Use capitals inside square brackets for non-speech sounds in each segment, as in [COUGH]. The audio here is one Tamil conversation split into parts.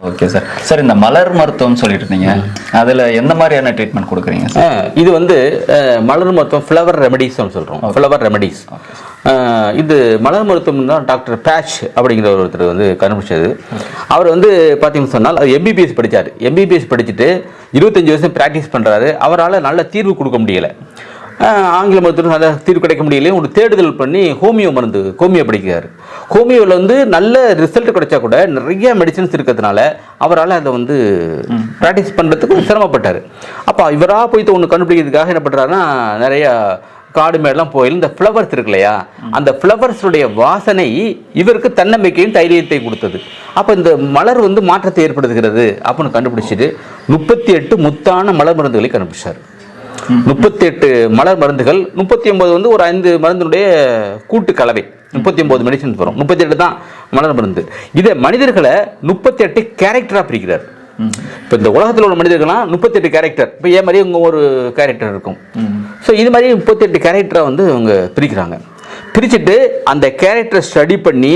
ஓகே சார் சார் இந்த மலர் மருத்துவம் சொல்லிட்டு இருந்தீங்க அதுல எந்த மாதிரியான ட்ரீட்மெண்ட் கொடுக்குறீங்க சார் இது வந்து மலர் மருத்துவம் ஃப்ளவர் ரெமடிஸ் சொல்கிறோம் ஃப்ளவர் ரெமடிஸ் இது மலர் மருத்துவம் தான் டாக்டர் பேட்ச் அப்படிங்கிற ஒருத்தர் வந்து கண்டுபிடிச்சது. அவர் வந்து பார்த்தீங்கன்னு சொன்னால் அவர் எம்பிபிஎஸ் படித்தார் எம்பிபிஎஸ் படிச்சுட்டு இருபத்தஞ்சி வருஷம் ப்ராக்டிஸ் பண்ணுறாரு அவரால் நல்ல தீர்வு கொடுக்க முடியலை. ஆங்கில மருத்துவம் நல்ல தீர்வு கிடைக்க முடியலையே ஒரு தேடுதல் பண்ணி ஹோமியோ மருந்து ஹோமியோ படிக்கிறார். ஹோமியோவில் வந்து நல்ல ரிசல்ட் கிடைச்சா கூட நிறைய மெடிசின்ஸ் இருக்கிறதுனால அவரால் அதை வந்து ப்ராக்டிஸ் பண்ணுறதுக்கு சிரமப்பட்டார். அப்போ இவராக போய் ஒன்று கண்டுபிடிக்கிறதுக்காக என்ன பண்ணுறாருன்னா நிறைய காடு மேடெல்லாம் போய் இந்த ஃப்ளவர்ஸ் இருக்கு இல்லையா அந்த ஃப்ளவர்ஸுடைய வாசனை இவருக்கு தன்னம்பிக்கையும் தைரியத்தை கொடுத்தது. அப்போ இந்த மலர் வந்து மாற்றத்தை ஏற்படுத்துகிறது அப்படின்னு கண்டுபிடிச்சிட்டு முப்பத்தி எட்டு முத்தான மலர் மருந்துகளை கண்டுபிடிச்சார். முப்பத்தி எட்டு மலர் மருந்துகள் முப்பத்தி ஒன்பது வந்து ஒரு ஐந்து மருந்தினுடைய கூட்டு கலவை. முப்பத்தி ஒன்பது மெடிசன்ஸ் வரும். முப்பத்தி எட்டு தான் மலர் மருந்து. இதை மனிதர்களை முப்பத்தி எட்டு கேரக்டராக பிரிக்கிறார். இப்போ இந்த உலகத்தில் உள்ள மனிதர்கள்லாம் முப்பத்தெட்டு கேரக்டர் இப்போ ஏன் மாதிரி உங்கள் ஒரு கேரக்டர் இருக்கும். ஸோ இது மாதிரி முப்பத்தெட்டு கேரக்டரை வந்து அவங்க பிரிக்கிறாங்க. பிரிச்சுட்டு அந்த கேரக்டரை ஸ்டடி பண்ணி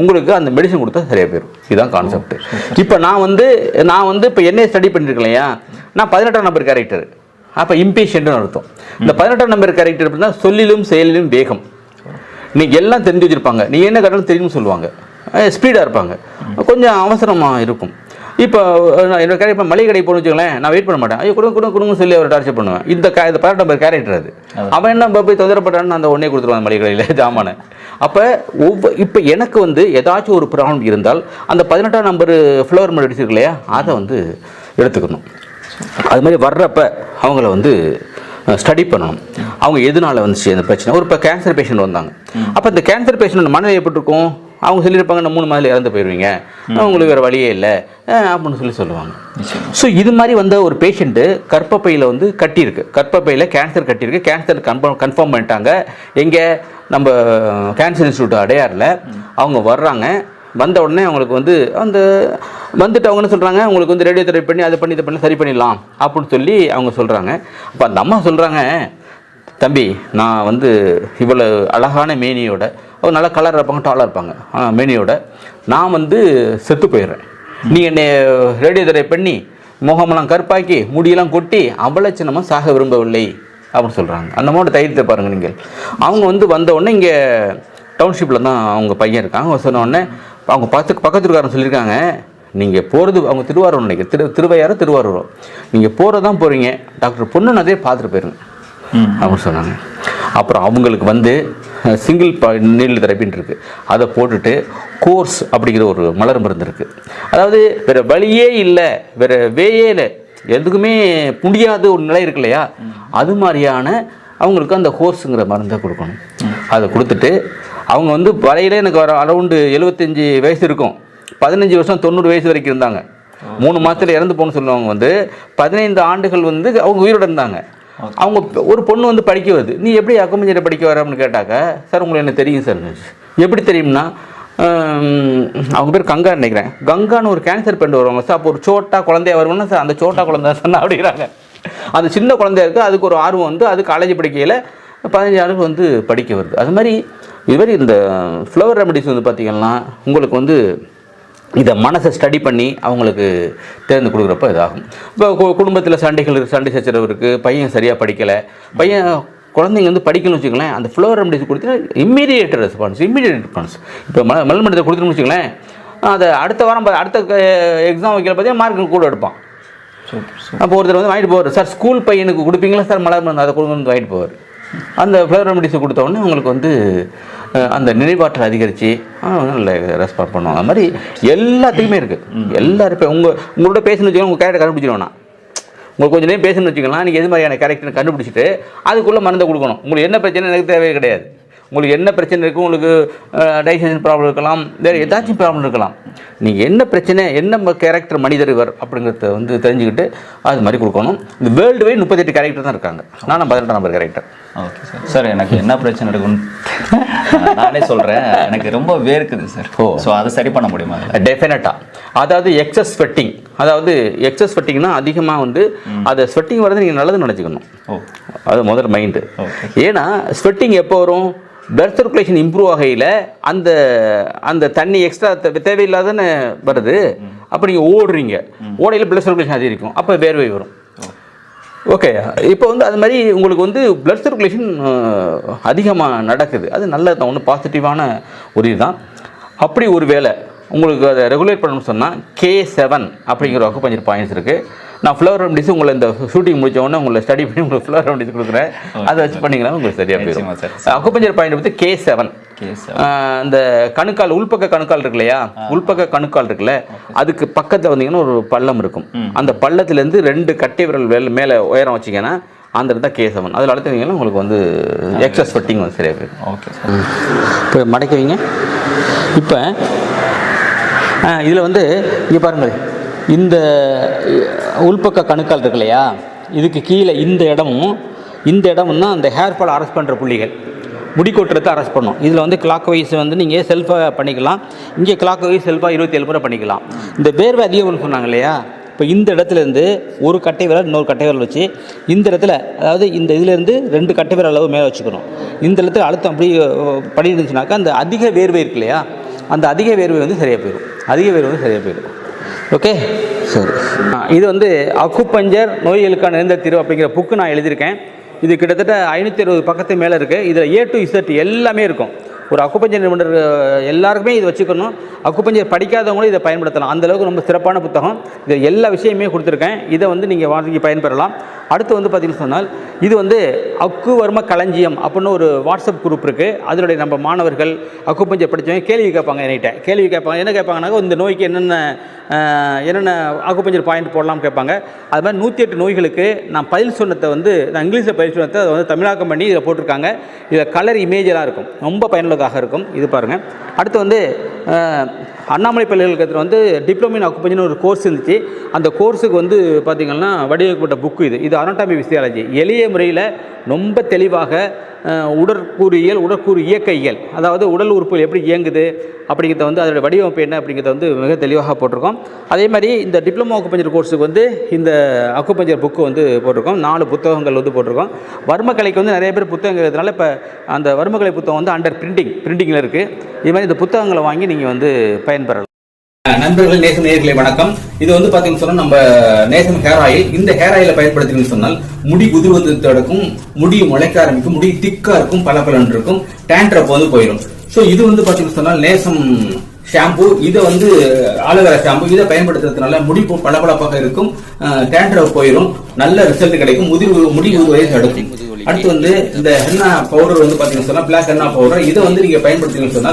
உங்களுக்கு அந்த மெடிசன் கொடுத்தா சரியாக போயிடும் இதுதான் கான்செப்ட் இப்போ நான் வந்து நான் வந்து இப்போ என்ன ஸ்டடி பண்ணியிருக்கேன் இல்லையா? நான் பதினெட்டாம் நம்பர் கேரக்டர் அப்போ இம்பேஷண்ட்னு அர்த்தம். இந்த பதினெட்டாம் நம்பர் கேரக்டர் அப்படின்னா சொல்லிலும் செயலிலும் வேகம். நீங்க எல்லாம் தெரிஞ்சு வச்சிருப்பாங்க. நீ என்ன கட்டணம் தெரியும்னு சொல்லுவாங்க. ஸ்பீடாக இருப்பாங்க. கொஞ்சம் அவசரமாக இருக்கும். இப்போ நான் என்னோட கேரக்டர் இப்போ மளிகை கடை போகணும்னு வச்சுக்கோங்களேன் நான் வெயிட் பண்ண மாட்டேன். ஐயோ கொடுங்க கொடுங்க கொடுங்கன்னு சொல்லி அவர் டார்ச்சர் பண்ணுவேன். இந்த கா இந்த பதினெட்டு நம்பர் கேரக்டர் அது. அவன் என்ன போய் தொந்தரப்பட்டான்னு அந்த உடனே கொடுத்துருவான் மளிகை கடையில் [LAUGHS] ஜாமானை. அப்போ ஒவ்வொரு இப்போ எனக்கு வந்து ஏதாச்சும் ஒரு ப்ராப்ளம் இருந்தால் அந்த பதினெட்டாம் நம்பர் ஃப்ளவர் மெடிசன் இருக்கு இல்லையா? அதை வந்து எடுத்துக்கணும். அது மாதிரி வர்றப்ப அவங்கள வந்து ஸ்டடி பண்ணணும். அவங்க எதனால வந்துச்சு அந்த பிரச்சனை? ஒரு இப்போ கேன்சர் பேஷண்ட் வந்தாங்க. அப்போ இந்த கேன்சர் பேஷண்ட் மனநிலை எப்படி இருக்கும் அவங்க சொல்லியிருப்பாங்க நான் மூணு மாதத்தில் இறந்து போயிடுவீங்க உங்களுக்கு வேறு வழியே இல்லை. அப்படின்னு சொல்லி சொல்லுவாங்க. ஸோ இது மாதிரி வந்த ஒரு பேஷண்ட்டு கர்ப்பப்பையில் வந்து கட்டியிருக்கு. கர்ப்பப்பையில் கேன்சர் கட்டியிருக்கு. கேன்சர் கன்ஃபார்ம் கன்ஃபார்ம் பண்ணிட்டாங்க. எங்கே நம்ம கேன்சர் இன்ஸ்டியூட் அடையாரில் அவங்க வர்றாங்க. வந்த உடனே அவங்களுக்கு வந்து அந்த வந்துட்டு அவங்க என்ன சொல்கிறாங்க உங்களுக்கு வந்து ரேடியோ தெரப்பி பண்ணி அதை பண்ணி இதை பண்ணி சரி பண்ணிடலாம் அப்படின்னு சொல்லி அவங்க சொல்கிறாங்க அப்போ அந்த அம்மா சொல்கிறாங்க தம்பி நான் வந்து இவ்வளோ அழகான மேனியோட அவங்க நல்லா கலர் இருப்பாங்க டாலாக இருப்பாங்க. மேனியோட நான் வந்து செத்து போயிடுறேன். நீ என்னை ரேடியோ தெரப்பி பண்ணி முகமெல்லாம் கருப்பாக்கி முடியெல்லாம் கொட்டி அவலட்சணமாக சாக விரும்பவில்லை. அப்படின்னு சொல்கிறாங்க அந்த மாதிரி தைரியத்தை பாருங்கள் நீங்கள். அவங்க வந்து வந்த உடனே இங்கே டவுன்ஷிப்பில் தான் அவங்க பையன் இருக்காங்க அவங்க சொன்ன உடனே அவங்க பக்கத்து பக்கத்துக்காரன் சொல்லியிருக்காங்க நீங்கள் போகிறது அவங்க திருவாரூர் நினைக்கிறேன். திரு திருவையாறு திருவாரூர். நீங்கள் போகிறது தான் போகிறீங்க டாக்டர் பொண்ணு அதே பார்த்துட்டு போயிருங்க. அப்படின்னு சொன்னாங்க. அப்புறம் அவங்களுக்கு வந்து சிங்கிள் நீல் தெரப்பின்னு இருக்கு. அதை போட்டுட்டு கோர்ஸ் அப்படிங்கிற ஒரு மலர் மருந்து இருக்கு. அதாவது வேற வழியே இல்லை. வேற வேயே இல்லை. எதுக்குமே முடியாத ஒரு நிலை இருக்கு இல்லையா? அது மாதிரியான அவங்களுக்கு அந்த கோர்ஸுங்கிற மருந்தை கொடுக்கணும். அதை கொடுத்துட்டு அவங்க வந்து வரையில எனக்கு வர அரௌண்டு எழுபத்தஞ்சி வயசு இருக்கும். பதினஞ்சு வருஷம் தொண்ணூறு வயசு வரைக்கும் இருந்தாங்க. மூணு மாதத்தில் இறந்து போகணும்னு சொல்லுவாங்க வந்து பதினைந்து ஆண்டுகள் வந்து அவங்க உயிரோட இருந்தாங்க. அவங்க ஒரு பொண்ணு வந்து படிக்க வருது. நீ எப்படி அக்கமஞ்சரை படிக்க வர அப்படின்னு கேட்டாக்க சார் உங்களுக்கு என்ன தெரியும் சார். எப்படி தெரியும்னா அவங்க பேர் கங்கா நினைக்கிறேன். கங்கான்னு ஒரு கேன்சர் பெண்டு வருவாங்க. சார் அப்போ ஒரு சோட்டா குழந்தையா வருவாங்கன்னா சார் அந்த சோட்டா குழந்தை சொன்னா அப்படிங்கிறாங்க. அந்த சின்ன குழந்தையா இருக்குது அதுக்கு ஒரு ஆர்வம் வந்து அது காலேஜ் படிக்கையில் பதினஞ்சு ஆண்டுகள் வந்து படிக்க வருது. அது மாதிரி இது மாதிரி இந்த ஃப்ளவர் ரெமடிஸ் வந்து பார்த்திங்கன்னா உங்களுக்கு வந்து இதை மனசை ஸ்டடி பண்ணி அவங்களுக்கு தேர்ந்து கொடுக்குறப்ப இதாகும். இப்போ குடும்பத்தில் சண்டைகள் இருக்குது சண்டை சச்சரவு இருக்குது பையன் சரியாக படிக்கலை பையன் குழந்தைங்க வந்து படிக்கணும்னு வச்சுக்கோங்களேன் அந்த ஃப்ளவர் ரெமடிஸ் கொடுத்தீங்கன்னா இம்மீடியேட் ரெஸ்பான்ஸ் இம்மீடியட் ரெஸ்பான்ஸ் இப்போ ம மல் மருந்தை கொடுத்துன்னு வச்சுக்கலேன் அதை அடுத்த வாரம் அடுத்த எக்ஸாம் வைக்கிற பார்த்தீங்கன்னா மார்க் கூட எடுப்பான். அப்போ ஒருத்தர் வந்து வாங்கிட்டு போவார் சார் ஸ்கூல் பையனுக்கு கொடுப்பீங்களா? சார் மலர் மருந்து அதை கொடுங்க வந்து வாங்கிட்டு போவார். அந்த ஃப்ளவர் ரெமடிஸை கொடுத்த உடனே உங்களுக்கு வந்து அந்த நினைவாற்றல் அதிகரித்து நல்ல ரெஸ்பாண்ட் பண்ணுவாங்க. அது மாதிரி எல்லாத்துக்குமே இருக்குது எல்லாரும் இப்போ உங்கள் உங்களோட பேசணும்னு வச்சுக்கோங்க உங்கள் கேரக்டர் கண்டுபிடிச்சிடுவேன் நான் உங்களுக்கு கொஞ்சம் நேரம் பேசணும்னு வச்சுக்கலாம் நீங்கள் எது மாதிரியான கேரக்டர் கண்டுபிடிச்சிட்டு அதுக்குள்ளே மருந்தை கொடுக்கணும். உங்களுக்கு என்ன பிரச்சனை எனக்கு தேவையே கிடையாது. உங்களுக்கு என்ன பிரச்சனை இருக்குது உங்களுக்கு டைஜஷன் ப்ராப்ளம் இருக்கலாம் வேறு ஏதாச்சும் ப்ராப்ளம் இருக்கலாம். நீங்கள் என்ன பிரச்சனை என்ன கேரக்டர் மனிதர் இவர் அப்படிங்கிறத வந்து தெரிஞ்சுக்கிட்டு அது மாதிரி கொடுக்கணும். இந்த வேர்ல்டு வைட் முப்பத்தெட்டு கேரக்டர் தான் இருக்காங்க. நானும் பதினெட்டாம் number character okay sir sir எனக்கு என்ன பிரச்சனை இருக்குன்னு [LAUGHS] நானே சொல்றேன். எனக்கு ரொம்ப வேர்க்குது சார் ஓ. ஸோ அதை சரி பண்ண முடியுமா? டெஃபினட்டாக அதாவது எக்ஸஸ் ஸ்வெட்டிங் அதாவது எக்ஸஸ் ஸ்வெட்டிங்னா அதிகமாக வந்து அதை ஸ்வெட்டிங் வரது நீங்கள் நல்லது நினச்சிக்கணும். ஓ. அது முதல் மைண்டு. ஏன்னா ஸ்வெட்டிங் எப்போ வரும்? Blood சர்க்குலேஷன் இம்ப்ரூவ் ஆகையில் அந்த அந்த தண்ணி எக்ஸ்ட்ரா தேவையில்லாதானே வருது. அப்போ நீங்கள் ஓடுறீங்க. ஓடையில் blood சர்க்குலேஷன் அதிகரிக்கும் அப்போ வேர்வை வரும். ஓகே இப்போ வந்து அது மாதிரி உங்களுக்கு வந்து blood சர்க்குலேஷன் அதிகமாக நடக்குது. அது நல்லது தான் ஒன்று பாசிட்டிவான ஒரு இதுதான். அப்படி ஒரு வேளை உங்களுக்கு அதை ரெகுலேட் பண்ணணும்னு சொன்னால் கே செவன் அப்படிங்கிற அக்குபஞ்சர் பாயிண்ட்ஸ் இருக்குது நான் ஃப்ளவர் ரெமடிஸ் உங்களை இந்த ஷூட்டிங் முடிச்ச உடனே உங்களை ஸ்டடி பண்ணி உங்களுக்கு ஃப்ளவர் ரெமடிஸ் கொடுக்குறேன். அதை வச்சு பண்ணிங்கன்னா உங்களுக்கு சரியாக போயிடும் சார். அக்குபஞ்சர் பாயிண்ட் வந்து கே செவன் இந்த கணுக்கால் உள்பக்க கணுக்கால் இருக்கு இல்லையா? உள்பக்க கணுக்கால் இருக்குல்ல அதுக்கு பக்கத்தில் வந்தீங்கன்னா ஒரு பள்ளம் இருக்கும். அந்த பள்ளத்துலேருந்து ரெண்டு கட்டை விரல் வேல் மேலே உயரம் வச்சிங்கன்னா அந்த இடத்த கே செவன் அதில் அழுத்தினீங்கன்னா உங்களுக்கு வந்து எக்ஸஸ் ஃபட்டிங் வந்து சரியாக போயிடும் ஓகே இப்போ மடக்கி வைங்க. இப்போ இதில் வந்து இங்கே பாருங்கள் இந்த உள்பக்க கணுக்கால் இருக்கு இல்லையா? இதுக்கு கீழே இந்த இடமும் இந்த இடமும் தான் அந்த ஹேர் ஃபால் அரெஸ்ட் பண்ணுற புள்ளிகள். முடி கொட்டுறதை அரெஸ்ட் பண்ணும். இதில் வந்து கிளாக் வைஸ் வந்து நீங்கள் செல்ஃபாக பண்ணிக்கலாம். இங்கே கிளாக் வைஸ் செல்ஃபாக இருபத்தி ஏழு முறை பண்ணிக்கலாம். இந்த வேர்வை அதிகம்னு சொன்னாங்க இல்லையா? இப்போ இந்த இடத்துல இருந்து ஒரு கட்டை விரல் இன்னொரு கட்டை விரல் வச்சு இந்த இடத்துல அதாவது இந்த இதுலேருந்து ரெண்டு கட்டை விரல் அளவு மேலே வச்சுக்கணும். இந்த இடத்துல அழுத்தம் அப்படி அஹ், பண்ணி இருந்துச்சுனாக்கா அந்த அதிக வேர்வை இருக்கு இல்லையா? அந்த அதிக வேர்வை வந்து சரியாக போயிடும். அதிக வேர்வை வந்து சரியாக போயிடும். ஓகே சரி. இது வந்து அக்குப்பஞ்சர் நோய்களுக்கான நிரந்தர தீர்வு அப்படிங்கிற புக்கு நான் எழுதியிருக்கேன். இது கிட்டத்தட்ட ஐநூற்றி அறுபது பக்கத்து மேலே இருக்குது இதில் ஏ டு இசட் எல்லாமே இருக்கும். ஒரு அக்குப்பஞ்சர் நிபுணர் எல்லாருக்குமே இது வச்சுக்கணும். அக்குப்பஞ்சர் படிக்காதவங்களும் இதை பயன்படுத்தலாம். அந்த அளவுக்கு ரொம்ப சிறப்பான புத்தகம். இது எல்லா விஷயமே கொடுத்துருக்கேன். இதை வந்து நீங்கள் வாங்கி பயன்பெறலாம். அடுத்து வந்து பார்த்தீங்கன்னு சொன்னால் இது வந்து அக்குவர்ம களஞ்சியம் அப்படின்னு ஒரு வாட்ஸ்அப் குரூப் இருக்குது அதனுடைய நம்ம மாணவர்கள் அக்குப்பஞ்சர் படித்தவங்க கேள்வி கேட்பாங்க என்கிட்ட கேள்வி கேட்பாங்க என்ன கேட்பாங்கன்னாக்கா இந்த நோய்க்கு என்னென்ன என்னென்ன அக்குப்பஞ்சர் பாயிண்ட் போடலாம் கேட்பாங்க. அது மாதிரி நூற்றி எட்டு நோய்களுக்கு நான் பதில் சொன்னதை வந்து நான் இங்கிலீஷில் பதில் சொன்னதை அதை வந்து தமிழாக்கம் பண்ணி இதில் போட்டிருக்காங்க. இதில் கலர் இமேஜெல்லாம் இருக்கும். ரொம்ப பயனுள்ளதாக இருக்கும். இது பாருங்கள் அடுத்து வந்து அண்ணாமலை பல்கலைக்கழகத்தில் வந்து டிப்ளமோ இன் அக்குப்பஞ்சர்னு ஒரு கோர்ஸ் இருந்துச்சு. அந்த கோர்ஸுக்கு வந்து பார்த்திங்கன்னா வடிவமைக்கப்பட்ட புக்கு இது. இது அனாட்டாமி பிசியாலஜி எளிய முறையில் ரொம்ப தெளிவாக உடற்கூறியல் உடற்கூறு இயக்கைகள் இயல் அதாவது உடல் உறுப்புகள் எப்படி இயங்குது அப்படிங்கிறத வந்து அதோடய வடிவமைப்பு என்ன அப்படிங்கிறத வந்து மிக தெளிவாக போட்டிருக்கோம். அதே மாதிரி இந்த டிப்ளமோ அக்குப்பஞ்சர் கோர்ஸுக்கு வந்து இந்த அக்குப்பஞ்சர் புக்கு வந்து போட்டிருக்கோம். நாலு புத்தகங்கள் வந்து போட்டிருக்கோம். வர்மக்கலைக்கு வந்து நிறைய பேர் புத்தகங்கள் இருக்கிறதுனால இப்போ அந்த வர்மக்கலை புத்தகம் வந்து அண்டர் பிரிண்டிங் பிரிண்டிங்கில் இருக்குது இது மாதிரி இந்த புத்தகங்களை வாங்கி நீங்கள் வந்து பயன்பெறலாம். நண்பர்கள் நேசம் நேயர்களே வணக்கம். இது வந்து பாத்தீங்கன்னு சொன்னா நம்ம நேசம் ஹேர் ஆயில் இந்த ஹேர் ஆயிலை பயன்படுத்தினு சொன்னால் முடி உதிர்வது தடுக்கும் முடி முளைக்க ஆரம்பிக்கும் முடி திக்கா இருக்கும் பல இருக்கும் டேண்ட்ரப் வந்து போயிடும் சோ இது வந்து பாத்தீங்கன்னு சொன்னால் நேசம் ஷாம்பு இதை வந்து ஆலோவேரா ஷாம்பு இதை பயன்படுத்துறதுனால முடி பளபளப்பாக இருக்கும் டேண்ட்ரப் போயிடும் நல்ல ரிசல்ட் கிடைக்கும் முதிர்வு முடி உதிர்வதை தடுக்கும். அடுத்து வந்து இந்த ஹென்னா பவுடர் வந்து பாத்தீங்கன்னு சொன்னா பிளாக் ஹென்னா பவுடர் இதை வந்து நீங்க பயன்படுத்தீங்கன்னு சொன்னா